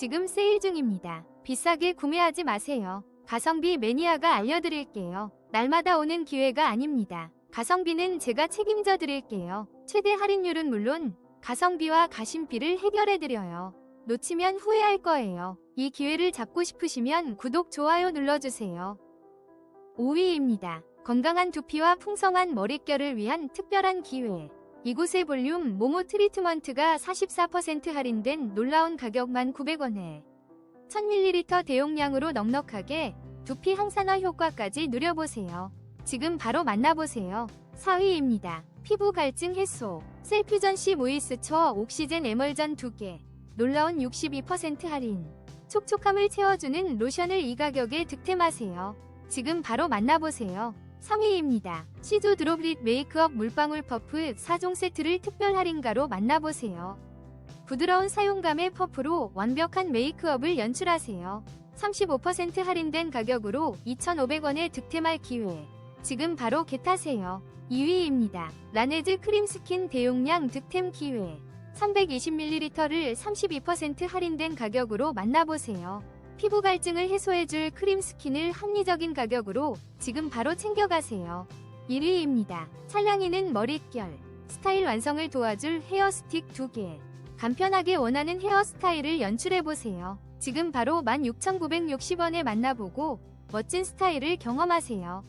지금 세일 중입니다. 비싸게 구매하지 마세요. 가성비 매니아가 알려드릴게요. 날마다 오는 기회가 아닙니다. 가성비는 제가 책임져 드릴게요. 최대 할인율은 물론 가성비와 가심비를 해결해 드려요. 놓치면 후회할 거예요. 이 기회를 잡고 싶으시면 구독, 좋아요 눌러주세요. 5위입니다. 건강한 두피와 풍성한 머릿결을 위한 특별한 기회. 이곳의 볼륨 모모 트리트먼트가 44% 할인된 놀라운 가격만 900원에 1000ml 대용량으로 넉넉하게 두피 항산화 효과까지 누려보세요. 지금 바로 만나보세요. 4위입니다. 피부 갈증 해소. 셀퓨전 C 모이스처 옥시젠 에멀전 2개. 놀라운 62% 할인. 촉촉함을 채워주는 로션을 이 가격에 득템하세요. 지금 바로 만나보세요. 3위입니다. 시조 드롭릿 메이크업 물방울 퍼프 4종 세트를 특별 할인가로 만나보세요. 부드러운 사용감의 퍼프로 완벽한 메이크업을 연출하세요. 35% 할인된 가격으로 2,500원에 득템할 기회. 지금 바로 겟하세요. 2위입니다. 라네즈 크림 스킨 대용량 득템 기회. 320ml를 32% 할인된 가격으로 만나보세요. 피부 갈증을 해소해줄 크림 스킨을 합리적인 가격으로 지금 바로 챙겨가세요. 1위입니다. 찰랑이는 머릿결. 스타일 완성을 도와줄 헤어스틱 2개. 간편하게 원하는 헤어스타일을 연출해보세요. 지금 바로 16,960원에 만나보고 멋진 스타일을 경험하세요.